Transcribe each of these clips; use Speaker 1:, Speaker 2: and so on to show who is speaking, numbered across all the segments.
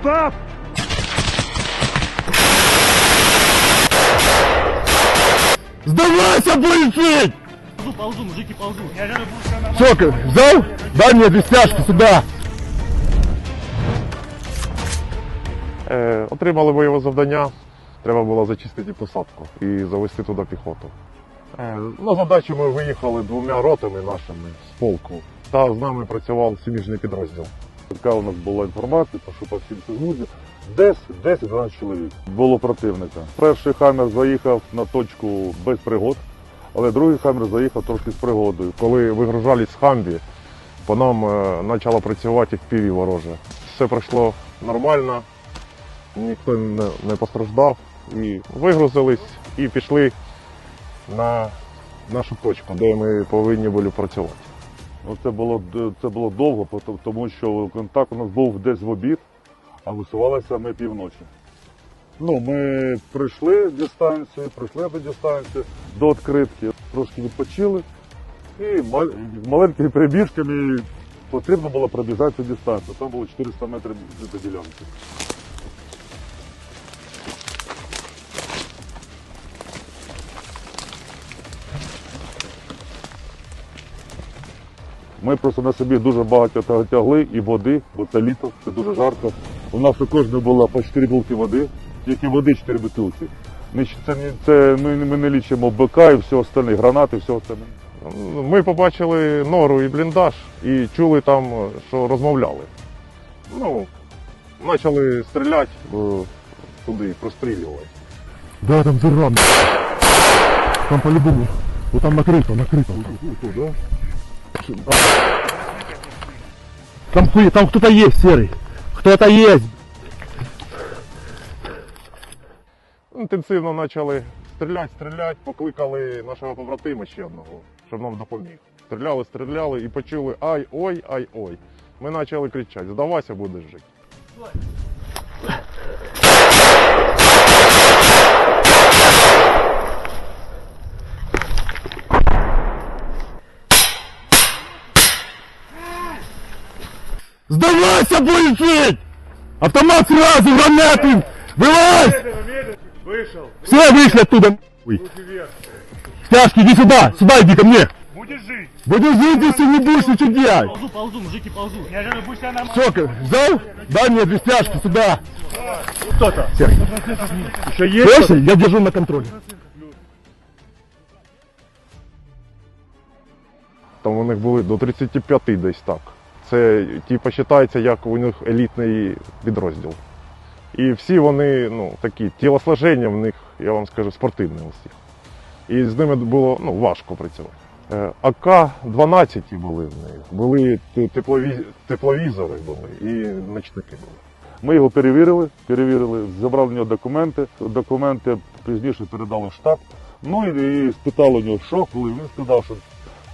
Speaker 1: Стоп!
Speaker 2: Сдавайся, жить!
Speaker 1: Ползу, ползу, мужики, ползу. Я же буду все нормально.
Speaker 2: Сок, взял? Дай мне две стяжки сюда.
Speaker 3: Е, отримали бойове завдання. Треба було зачистити посадку і завести туди піхоту. Е, на задачу ми виїхали двома ротами нашими з полку. Та з нами працював суміжний підрозділ. Така у нас була інформація, що по всім Сигнузі десь 10-12 чоловік було противника. Перший хамер заїхав на точку без пригод, але другий хамер заїхав трошки з пригодою. Коли вигружались з хамбі, по нам е, почало працювати FPV вороже. Все пройшло нормально, ніхто не постраждав. І вигрузились і пішли на нашу точку, де ми повинні були працювати. Ну, це було це було довго, тому що контакт у нас був десь в обід, а висувалися ми півночі. Ну, ми пройшли дистанцію, пройшли до дистанції до відкритки, трошки відпочили і маленькими прибіжками потрібно було пробіжати цю дистанцію. Там було 400 метрів до ділянки. Ми просто на собі дуже багато тя- тягли і води, бо це літо, це дуже жарко. У нас у кожного було по 4 булки води, тільки води 4 бутилки. Ми, щ- це, не- це, ми, ми не лічимо БК і все остальне, гранати, все остальне. Ми побачили нору і бліндаж і чули там, що розмовляли. Ну, почали стріляти е, туди, прострілювали.
Speaker 2: Да, там дыра. Там по-любому. Вот там накрыто, накрыто. Там хуй, там кто-то есть, Серый. Кто-то есть.
Speaker 3: Інтенсивно почали стріляти, стріляти, покликали нашого побратима ще одного, щоб нам допоміг. Стріляли, стріляли і почули ай, ой, ай, ой. Ми почали кричати, здавайся, будеш жити.
Speaker 2: Сдавайся, будешь жить! Автомат сразу, гранаты! Вылазь!
Speaker 1: Медленно, медленно. Вышел.
Speaker 2: Все вышли оттуда. Ой. Иди сюда, сюда иди ко мне.
Speaker 1: Будешь жить.
Speaker 2: Будешь жить, если не будешь ничего делать.
Speaker 1: Ползу, ползу, мужики, ползу. Я же буду все нормально.
Speaker 2: Сок, взял? Дай мне две стяжки сюда.
Speaker 1: Кто-то.
Speaker 2: Серый,
Speaker 1: Еще есть?
Speaker 2: слышишь? Я держу на контроле.
Speaker 3: Там у них були до 35 десь так. Це типу, вважається, як у них елітний підрозділ. І всі вони, ну, такі, тілосложення в них, я вам скажу, спортивне у всіх. І з ними було ну, важко працювати. Е, АК-12 були в них, були теплові, тепловізори були і ночники були. Ми його перевірили, перевірили, забрали у нього документи. Документи пізніше передали в штаб. Ну і, і спитали у нього, що коли він сказав, що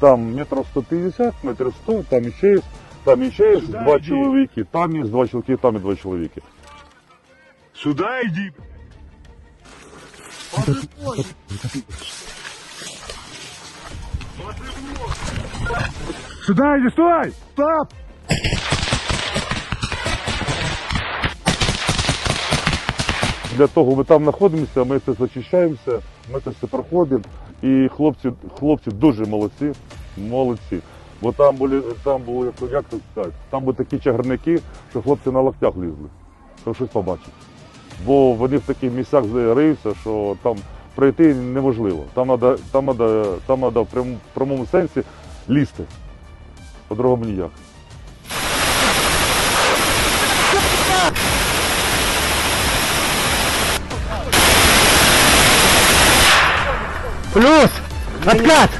Speaker 3: там метрів 150, метрів 100, там іще є, там іще є два
Speaker 1: йди.
Speaker 3: чоловіки, там є два чоловіки, там є два чоловіки.
Speaker 1: Сюда иди. Сюда иди, стой! Стоп!
Speaker 3: Для того ми там знаходимося, ми це зачищаємося, ми це все проходимо. І хлопці, хлопці дуже молодці, молодці. Бо там були, там були, як- це сказати, там були такі чагарники, що хлопці на локтях лізли, щоб щось побачити. Бо вони в таких місцях риються, що там пройти неможливо. Там треба там надо, там надо в прям- в прямому сенсі лізти. По-другому ніяк.
Speaker 2: Плюс! Откат!